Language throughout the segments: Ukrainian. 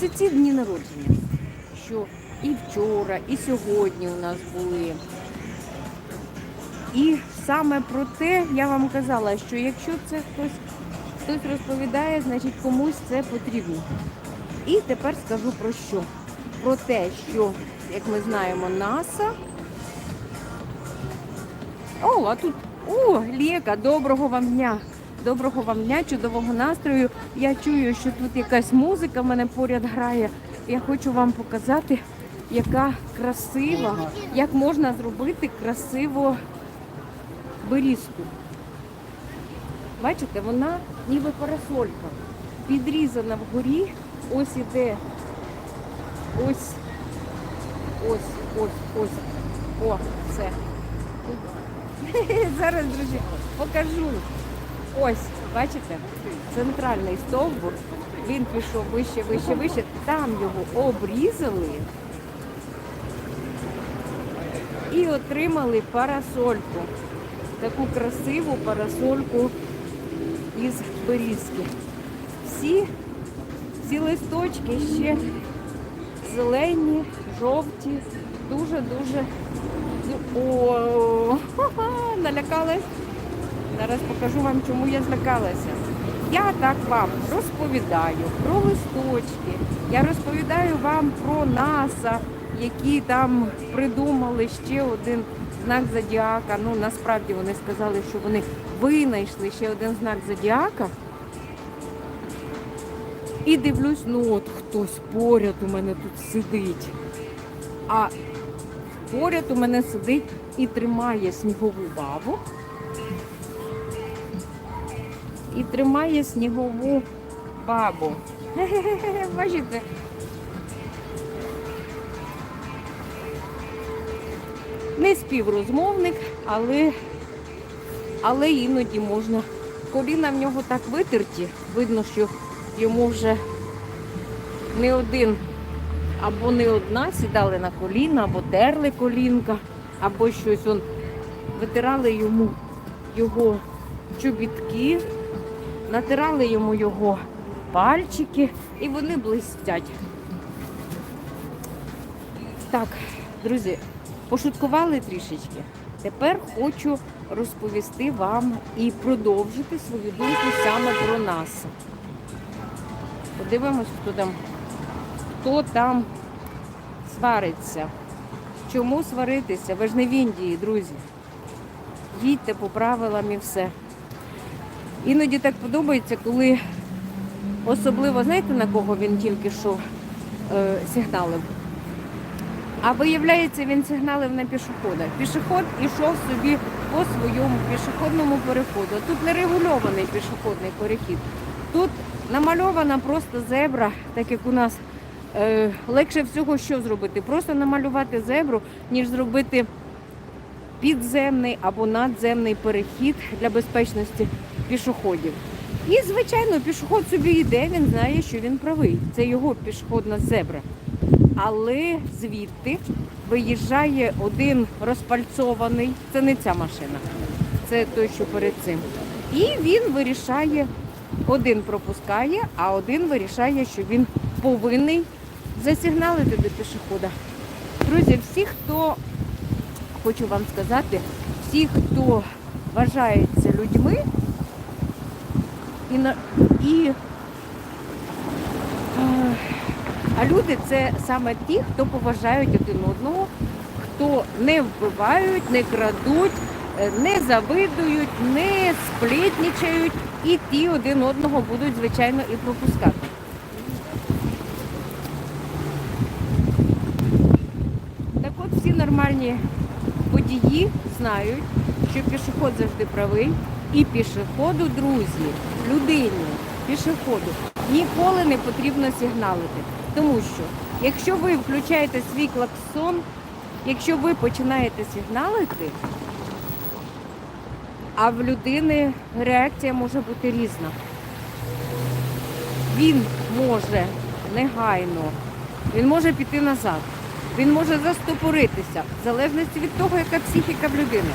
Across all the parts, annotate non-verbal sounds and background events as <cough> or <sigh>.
це ці дні народження, що і вчора, і сьогодні у нас були. І саме про те я вам казала, що якщо це хтось, хтось розповідає, значить комусь це потрібно. І тепер скажу про що? Про те, що, як ми знаємо, НАСА. О, а тут о, Лєка, доброго вам дня. Доброго вам дня, чудового настрою. Я чую, що тут якась музика в мене поряд грає. Я хочу вам показати, яка красива, як можна зробити красиво берізку. Бачите, вона ніби парасолька. Підрізана вгорі, ось іде. Ось, ось, ось, ось. О, все. <laughs> Зараз, друзі, покажу. Ось, бачите, центральний стовбур. Він пішов вище, вище, вище. Там його обрізали і отримали парасольку. Таку красиву парасольку із берізки. Всі, всі листочки ще зелені, жовті, дуже-дуже. О, <laughs> ха-ха, налякалась. Зараз покажу вам, чому я злякалася. Я так вам розповідаю про листочки. Я розповідаю вам про НАСА, які там придумали ще один знак зодіака. Ну насправді вони сказали, що вони винайшли ще один знак зодіака. І дивлюсь, ну от хтось поряд у мене тут сидить. А поряд у мене сидить і тримає снігову бабу. І тримає снігову бабу. <laughs> Бачите? Не співрозмовник, але, але іноді можна. Коліна в нього так витерті, видно, що йому вже не один або не одна сідали на коліна, або терли колінка, або щось он витирали йому його чобітки, натирали йому його пальчики і вони блистять. Так, друзі, пошуткували трішечки. Тепер хочу розповісти вам і продовжити свою думку саме про нас. Подивимось, хто там, хто там свариться. Чому сваритися? Ви ж не в Індії, друзі. Їдьте по правилам і все. Іноді так подобається, коли особливо, знаєте, на кого він тільки що е, сигналив? А виявляється, він сигналив на пішохода. Пішоход ішов собі по своєму пішохідному переходу. Тут не регульований пішохідний перехід. Тут намальована просто зебра, так як у нас е, легше всього що зробити? Просто намалювати зебру, ніж зробити підземний або надземний перехід для безпечності пішоходів. І, звичайно, пішоход собі йде, він знає, що він правий. Це його пішохідна зебра. Але звідти виїжджає один розпальцований, це не ця машина, це той, що перед цим. І він вирішає, один пропускає, а один вирішає, що він повинний засигналити до пішохода. Друзі, всі, хто хочу вам сказати, всі, хто вважається людьми, і, і е, а люди це саме ті, хто поважають один одного, хто не вбивають, не крадуть, е, не завидують, не сплетнічають, і ті один одного будуть, звичайно, і пропускати. Так от всі нормальні водії знають, що пішоход завжди правий, і пішоходу, друзі, людині, пішоходу ніколи не потрібно сигналити. Тому що, якщо ви включаєте свій клаксон, якщо ви починаєте сигналити, а в людини реакція може бути різна. Він може негайно, він може піти назад, він може застопоритися, в залежності від того, яка психіка в людини.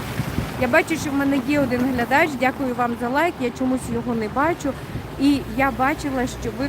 Я бачу, що в мене є один глядач. Дякую вам за лайк. Я чомусь його не бачу. І я бачила, що ви